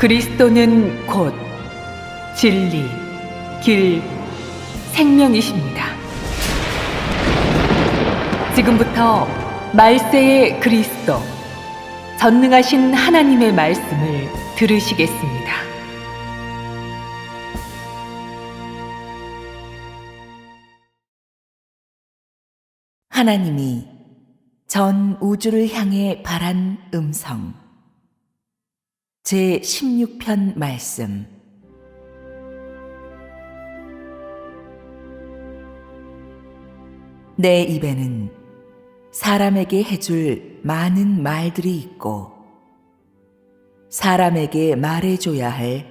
그리스도는 곧 진리, 길, 생명이십니다. 지금부터 말세의 그리스도, 전능하신 하나님의 말씀을 들으시겠습니다. 하나님이 전 우주를 향해 바란 음성. 제 16편 말씀. 내 입에는 사람에게 해줄 많은 말들이 있고, 사람에게 말해줘야 할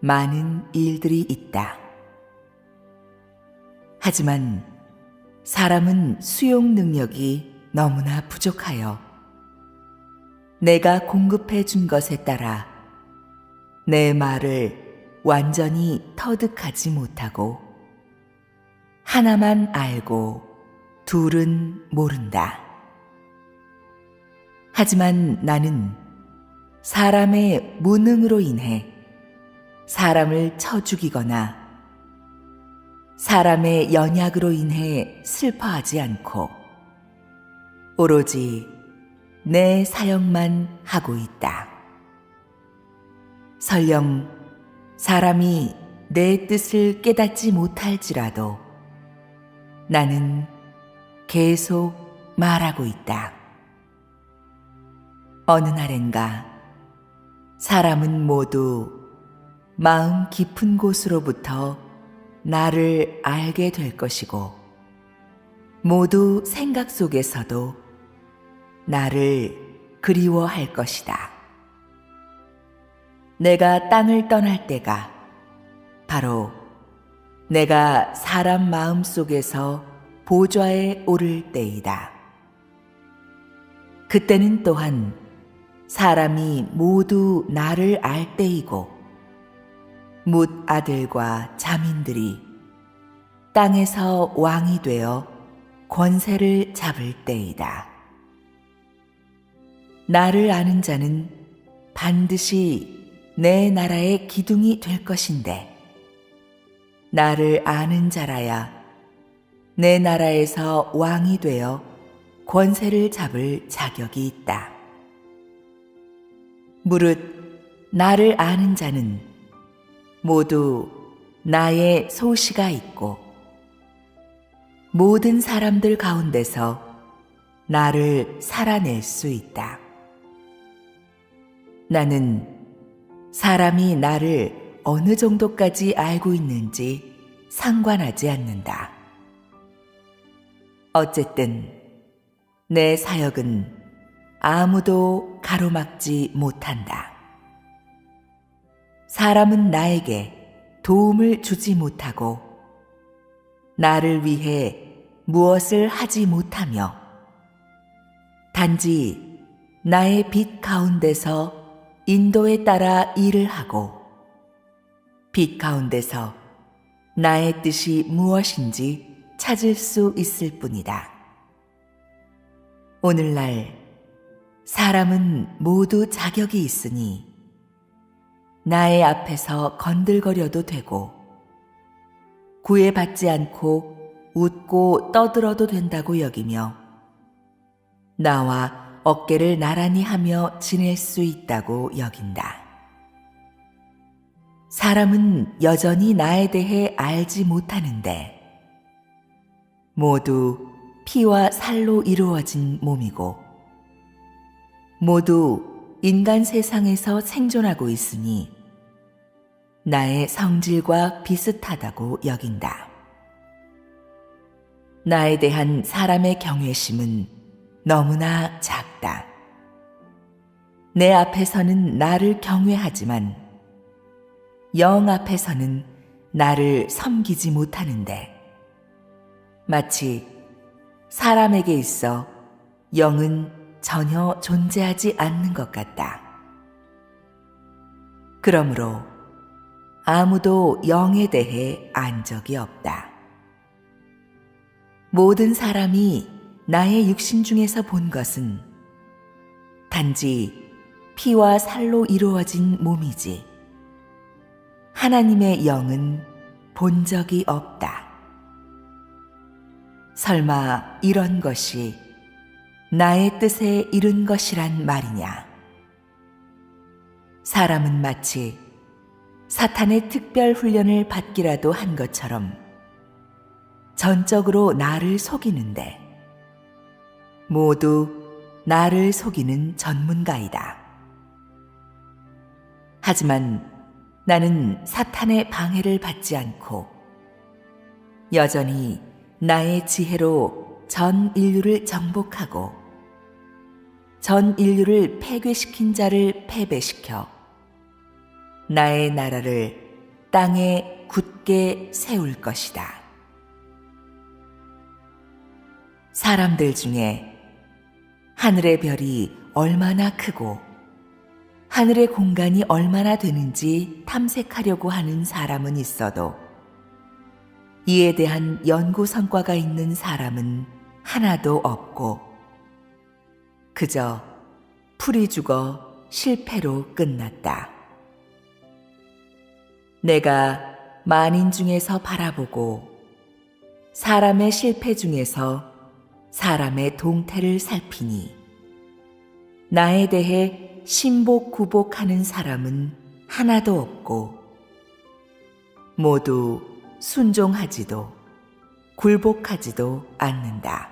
많은 일들이 있다. 하지만 사람은 수용 능력이 너무나 부족하여 내가 공급해 준 것에 따라 내 말을 완전히 터득하지 못하고 하나만 알고 둘은 모른다. 하지만 나는 사람의 무능으로 인해 사람을 쳐 죽이거나 사람의 연약으로 인해 슬퍼하지 않고 오로지 내 사역만 하고 있다. 설령 사람이 내 뜻을 깨닫지 못할지라도 나는 계속 말하고 있다. 어느 날엔가 사람은 모두 마음 깊은 곳으로부터 나를 알게 될 것이고 모두 생각 속에서도 나를 그리워할 것이다. 내가 땅을 떠날 때가 바로 내가 사람 마음 속에서 보좌에 오를 때이다. 그때는 또한 사람이 모두 나를 알 때이고 뭇 아들과 자민들이 땅에서 왕이 되어 권세를 잡을 때이다. 나를 아는 자는 반드시 내 나라의 기둥이 될 것인데, 나를 아는 자라야 내 나라에서 왕이 되어 권세를 잡을 자격이 있다. 무릇 나를 아는 자는 모두 나의 소시가 있고 모든 사람들 가운데서 나를 살아낼 수 있다. 나는 사람이 나를 어느 정도까지 알고 있는지 상관하지 않는다. 어쨌든 내 사역은 아무도 가로막지 못한다. 사람은 나에게 도움을 주지 못하고 나를 위해 무엇을 하지 못하며 단지 나의 빛 가운데서 인도에 따라 일을 하고 빛 가운데서 나의 뜻이 무엇인지 찾을 수 있을 뿐이다. 오늘날 사람은 모두 자격이 있으니 나의 앞에서 건들거려도 되고 구애받지 않고 웃고 떠들어도 된다고 여기며 나와 어깨를 나란히 하며 지낼 수 있다고 여긴다. 사람은 여전히 나에 대해 알지 못하는데 모두 피와 살로 이루어진 몸이고 모두 인간 세상에서 생존하고 있으니 나의 성질과 비슷하다고 여긴다. 나에 대한 사람의 경외심은 너무나 작다. 내 앞에서는 나를 경외하지만 영 앞에서는 나를 섬기지 못하는데 마치 사람에게 있어 영은 전혀 존재하지 않는 것 같다. 그러므로 아무도 영에 대해 안 적이 없다. 모든 사람이 나의 육신 중에서 본 것은 단지 피와 살로 이루어진 몸이지 하나님의 영은 본 적이 없다. 설마 이런 것이 나의 뜻에 이른 것이란 말이냐? 사람은 마치 사탄의 특별 훈련을 받기라도 한 것처럼 전적으로 나를 속이는데 모두 나를 속이는 전문가이다. 하지만 나는 사탄의 방해를 받지 않고 여전히 나의 지혜로 전 인류를 정복하고 전 인류를 폐괴시킨 자를 패배시켜 나의 나라를 땅에 굳게 세울 것이다. 사람들 중에 하늘의 별이 얼마나 크고 하늘의 공간이 얼마나 되는지 탐색하려고 하는 사람은 있어도 이에 대한 연구 성과가 있는 사람은 하나도 없고 그저 풀이 죽어 실패로 끝났다. 내가 만인 중에서 바라보고 사람의 실패 중에서 사람의 동태를 살피니 나에 대해 신복 구복하는 사람은 하나도 없고 모두 순종하지도 굴복하지도 않는다.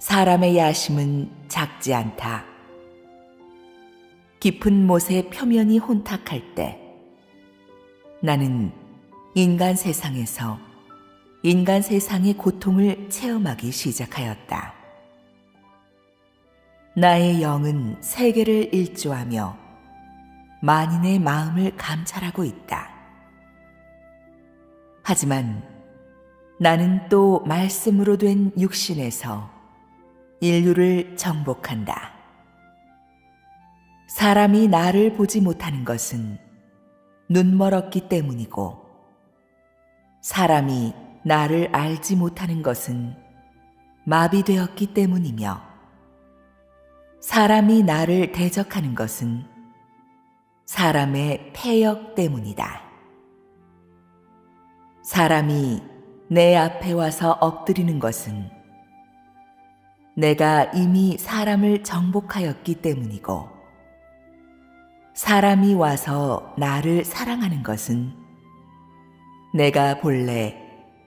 사람의 야심은 작지 않다. 깊은 못의 표면이 혼탁할 때 나는 인간 세상에서 인간 세상의 고통을 체험하기 시작하였다. 나의 영은 세계를 일조하며 만인의 마음을 감찰하고 있다. 하지만 나는 또 말씀으로 된 육신에서 인류를 정복한다. 사람이 나를 보지 못하는 것은 눈멀었기 때문이고, 사람이 나를 알지 못하는 것은 마비되었기 때문이며, 사람이 나를 대적하는 것은 사람의 폐역 때문이다. 사람이 내 앞에 와서 엎드리는 것은 내가 이미 사람을 정복하였기 때문이고, 사람이 와서 나를 사랑하는 것은 내가 본래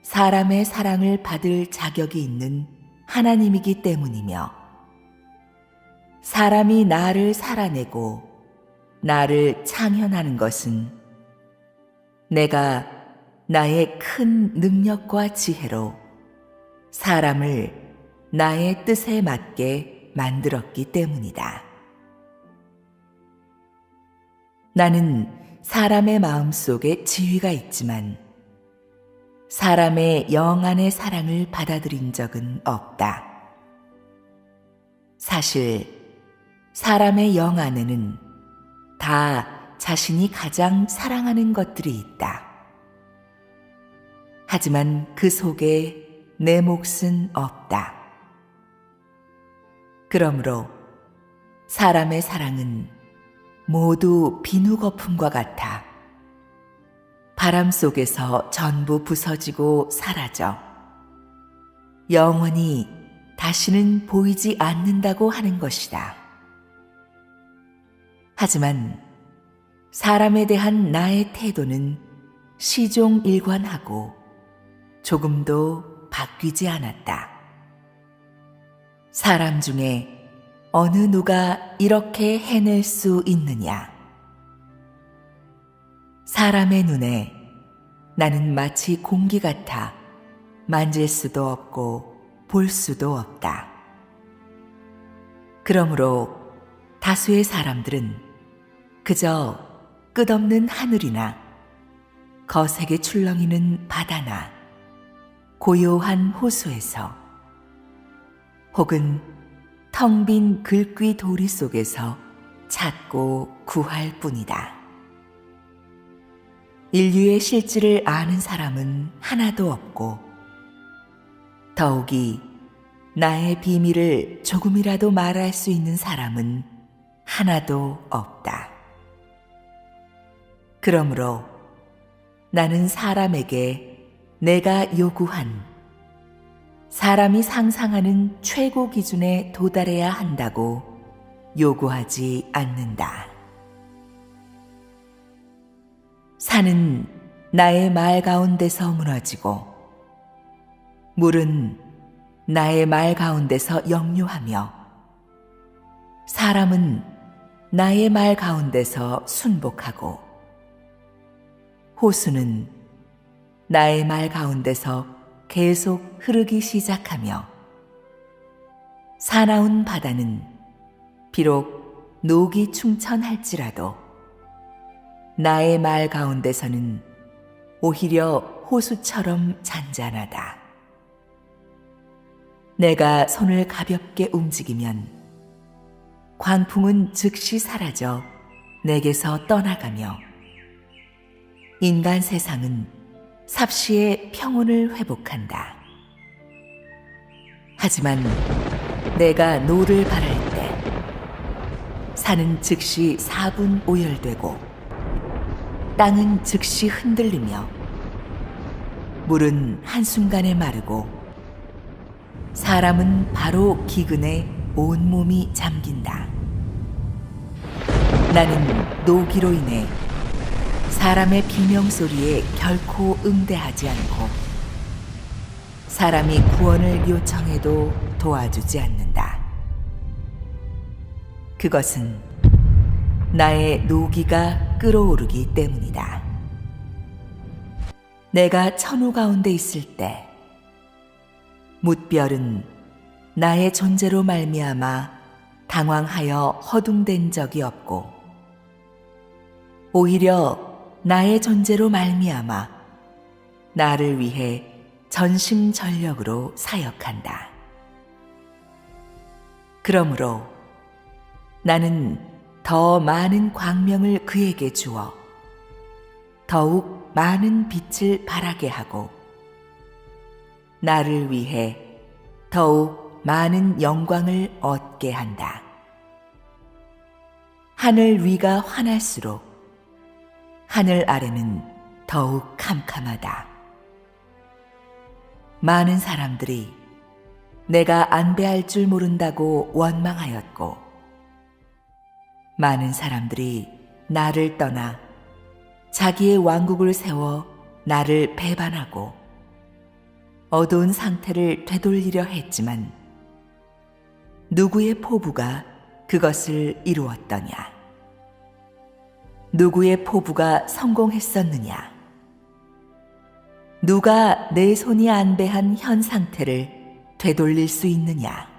사람의 사랑을 받을 자격이 있는 하나님이기 때문이며, 사람이 나를 살아내고 나를 창현하는 것은 내가 나의 큰 능력과 지혜로 사람을 나의 뜻에 맞게 만들었기 때문이다. 나는 사람의 마음 속에 지위가 있지만 사람의 영 안의 사랑을 받아들인 적은 없다. 사실 사람의 영 안에는 다 자신이 가장 사랑하는 것들이 있다. 하지만 그 속에 내 몫은 없다. 그러므로 사람의 사랑은 모두 비누 거품과 같아 바람 속에서 전부 부서지고 사라져 영원히 다시는 보이지 않는다고 하는 것이다. 하지만 사람에 대한 나의 태도는 시종일관하고 조금도 바뀌지 않았다. 사람 중에 어느 누가 이렇게 해낼 수 있느냐? 사람의 눈에 나는 마치 공기 같아 만질 수도 없고 볼 수도 없다. 그러므로 다수의 사람들은 그저 끝없는 하늘이나 거세게 출렁이는 바다나 고요한 호수에서 혹은 텅 빈 글귀 도리 속에서 찾고 구할 뿐이다. 인류의 실질을 아는 사람은 하나도 없고, 더욱이 나의 비밀을 조금이라도 말할 수 있는 사람은 하나도 없다. 그러므로 나는 사람에게 내가 요구한 사람이 상상하는 최고 기준에 도달해야 한다고 요구하지 않는다. 산은 나의 말 가운데서 무너지고 물은 나의 말 가운데서 역류하며 사람은 나의 말 가운데서 순복하고 호수는 나의 말 가운데서 계속 흐르기 시작하며 사나운 바다는 비록 녹이 충천할지라도 나의 말 가운데서는 오히려 호수처럼 잔잔하다. 내가 손을 가볍게 움직이면 광풍은 즉시 사라져 내게서 떠나가며 인간 세상은 삽시의 평온을 회복한다. 하지만 내가 노를 바랄 때 산은 즉시 사분 오열되고 땅은 즉시 흔들리며 물은 한순간에 마르고 사람은 바로 기근에 온몸이 잠긴다. 나는 노기로 인해 사람의 비명소리에 결코 응대하지 않고 사람이 구원을 요청해도 도와주지 않는다. 그것은 나의 노기가 끓어오르기 때문이다. 내가 천우 가운데 있을 때 묻별은 나의 존재로 말미암아 당황하여 허둥댄 적이 없고 오히려 나의 존재로 말미암아 나를 위해 전심전력으로 사역한다. 그러므로 나는 더 많은 광명을 그에게 주어 더욱 많은 빛을 발하게 하고 나를 위해 더욱 많은 영광을 얻게 한다. 하늘 위가 환할수록 하늘 아래는 더욱 캄캄하다. 많은 사람들이 내가 안배할 줄 모른다고 원망하였고, 많은 사람들이 나를 떠나 자기의 왕국을 세워 나를 배반하고 어두운 상태를 되돌리려 했지만 누구의 포부가 그것을 이루었더냐? 누구의 포부가 성공했었느냐? 누가 내 손이 안배한 현 상태를 되돌릴 수 있느냐?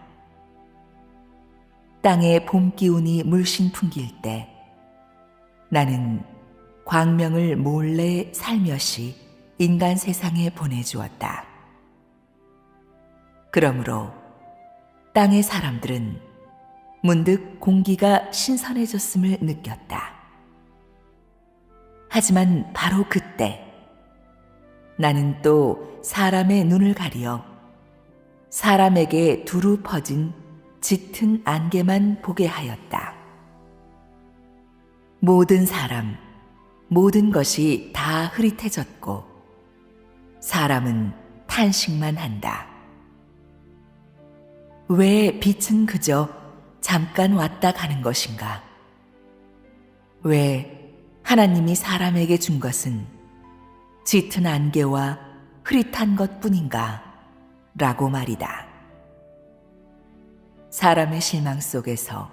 땅의 봄 기운이 물씬 풍길 때 나는 광명을 몰래 살며시 인간 세상에 보내주었다. 그러므로 땅의 사람들은 문득 공기가 신선해졌음을 느꼈다. 하지만 바로 그때 나는 또 사람의 눈을 가리어 사람에게 두루 퍼진 짙은 안개만 보게 하였다. 모든 사람, 모든 것이 다 흐릿해졌고 사람은 탄식만 한다. 왜 빛은 그저 잠깐 왔다 가는 것인가? 왜 하나님이 사람에게 준 것은 짙은 안개와 흐릿한 것 뿐인가? 라고 말이다. 사람의 실망 속에서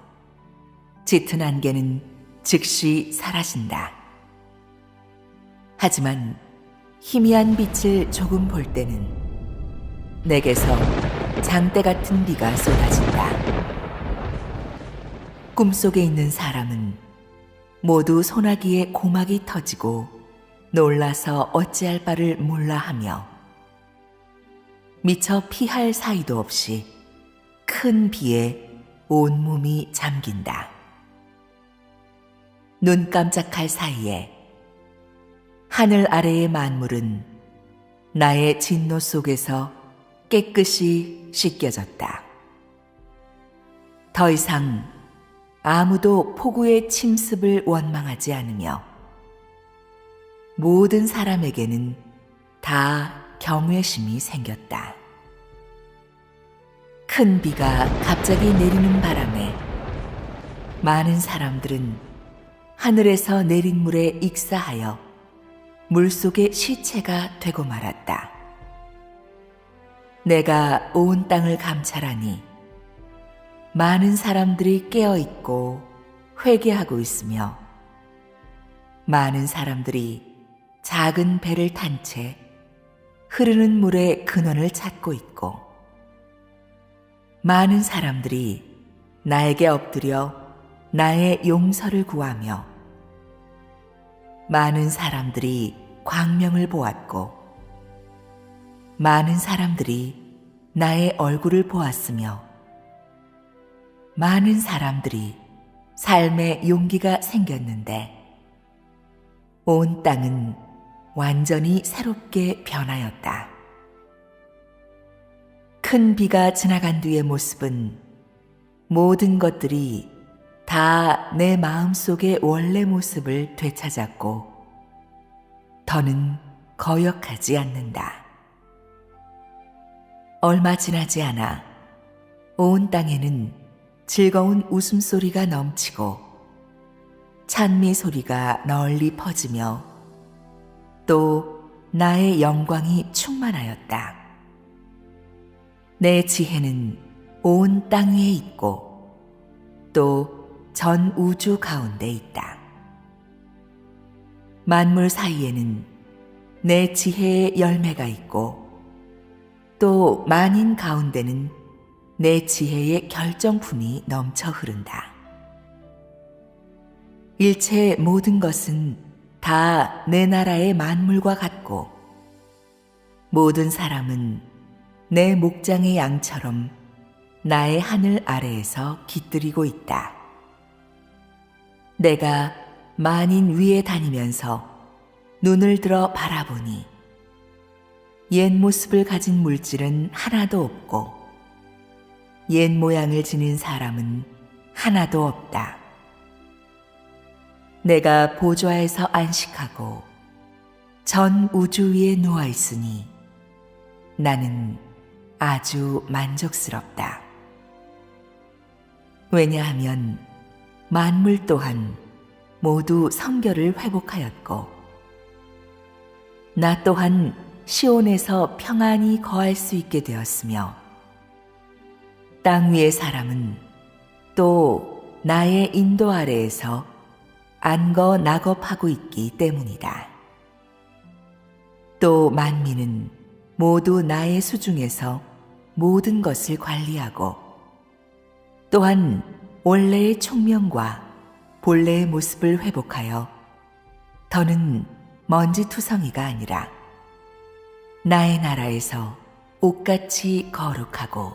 짙은 안개는 즉시 사라진다. 하지만 희미한 빛을 조금 볼 때는 내게서 장대 같은 비가 쏟아진다. 꿈속에 있는 사람은 모두 소나기에 고막이 터지고 놀라서 어찌할 바를 몰라 하며 미처 피할 사이도 없이 큰 비에 온몸이 잠긴다. 눈 깜짝할 사이에 하늘 아래의 만물은 나의 진노 속에서 깨끗이 씻겨졌다. 더 이상 아무도 폭우의 침습을 원망하지 않으며 모든 사람에게는 다 경외심이 생겼다. 큰 비가 갑자기 내리는 바람에 많은 사람들은 하늘에서 내린 물에 익사하여 물 속의 시체가 되고 말았다. 내가 온 땅을 감찰하니 많은 사람들이 깨어 있고 회개하고 있으며 많은 사람들이 작은 배를 탄 채 흐르는 물의 근원을 찾고 있고 많은 사람들이 나에게 엎드려 나의 용서를 구하며 많은 사람들이 광명을 보았고 많은 사람들이 나의 얼굴을 보았으며 많은 사람들이 삶의 용기가 생겼는데 온 땅은 완전히 새롭게 변하였다. 큰 비가 지나간 뒤의 모습은 모든 것들이 다 내 마음 속의 원래 모습을 되찾았고 더는 거역하지 않는다. 얼마 지나지 않아 온 땅에는 즐거운 웃음소리가 넘치고 찬미 소리가 널리 퍼지며 또 나의 영광이 충만하였다. 내 지혜는 온 땅 위에 있고 또 전 우주 가운데 있다. 만물 사이에는 내 지혜의 열매가 있고 또 만인 가운데는 내 지혜의 결정품이 넘쳐 흐른다. 일체의 모든 것은 다 내 나라의 만물과 같고 모든 사람은 내 목장의 양처럼 나의 하늘 아래에서 깃들이고 있다. 내가 만인 위에 다니면서 눈을 들어 바라보니 옛 모습을 가진 물질은 하나도 없고 옛 모양을 지닌 사람은 하나도 없다. 내가 보좌에서 안식하고 전 우주 위에 누워 있으니 나는 아주 만족스럽다. 왜냐하면 만물 또한 모두 성결을 회복하였고 나 또한 시온에서 평안히 거할 수 있게 되었으며 땅 위의 사람은 또 나의 인도 아래에서 안거 낙업하고 있기 때문이다. 또 만민은 모두 나의 수중에서 모든 것을 관리하고 또한 원래의 총명과 본래의 모습을 회복하여 더는 먼지투성이가 아니라 나의 나라에서 옷같이 거룩하고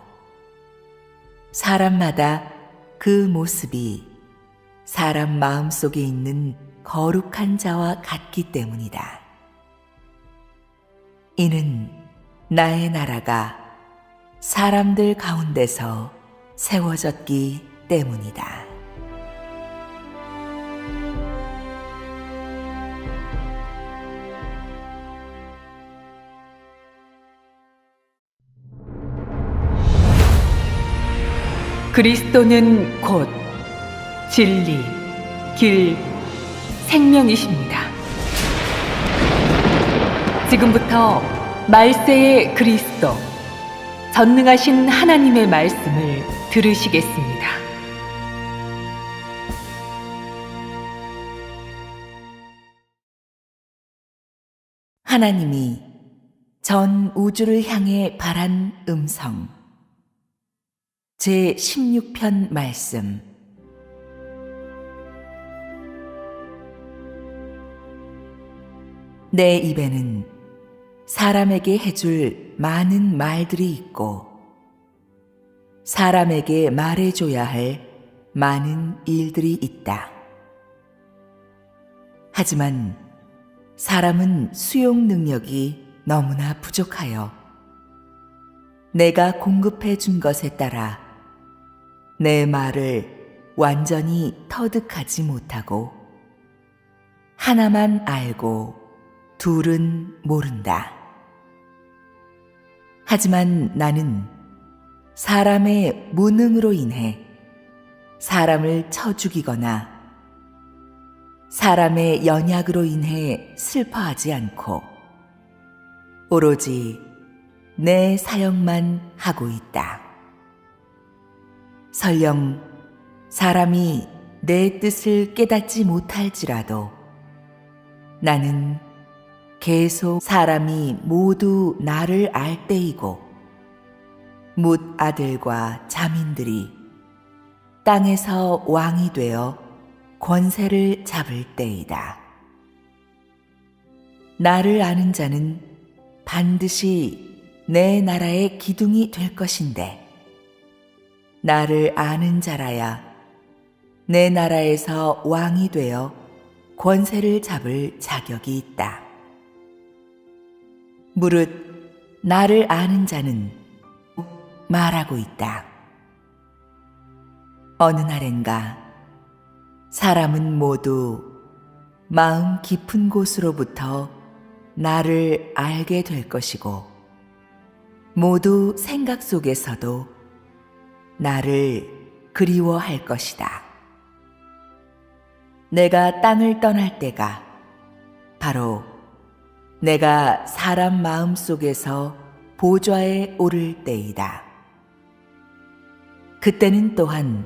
사람마다 그 모습이 사람 마음 속에 있는 거룩한 자와 같기 때문이다. 이는 나의 나라가 사람들 가운데서 세워졌기 때문이다. 그리스도는 곧 진리, 길, 생명이십니다. 지금부터 말세의 그리스도, 전능하신 하나님의 말씀을 들으시겠습니다. 하나님이 전 우주를 향해 바란 음성. 제 16편 말씀. 내 입에는 사람에게 해줄 많은 말들이 있고, 사람에게 말해줘야 할 많은 일들이 있다. 하지만 사람은 수용 능력이 너무나 부족하여 내가 공급해 준 것에 따라 내 말을 완전히 터득하지 못하고 하나만 알고 둘은 모른다. 하지만 나는 사람의 무능으로 인해 사람을 쳐 죽이거나 사람의 연약으로 인해 슬퍼하지 않고 오로지 내 사역만 하고 있다. 설령 사람이 내 뜻을 깨닫지 못할지라도 나는 계속 사람이 모두 나를 알 때이고 뭇 아들과 자민들이 땅에서 왕이 되어 권세를 잡을 때이다. 나를 아는 자는 반드시 내 나라의 기둥이 될 것인데 나를 아는 자라야 내 나라에서 왕이 되어 권세를 잡을 자격이 있다. 무릇 나를 아는 자는 말하고 있다. 어느 날엔가 사람은 모두 마음 깊은 곳으로부터 나를 알게 될 것이고 모두 생각 속에서도 나를 그리워할 것이다. 내가 땅을 떠날 때가 바로 내가 사람 마음 속에서 보좌에 오를 때이다. 그때는 또한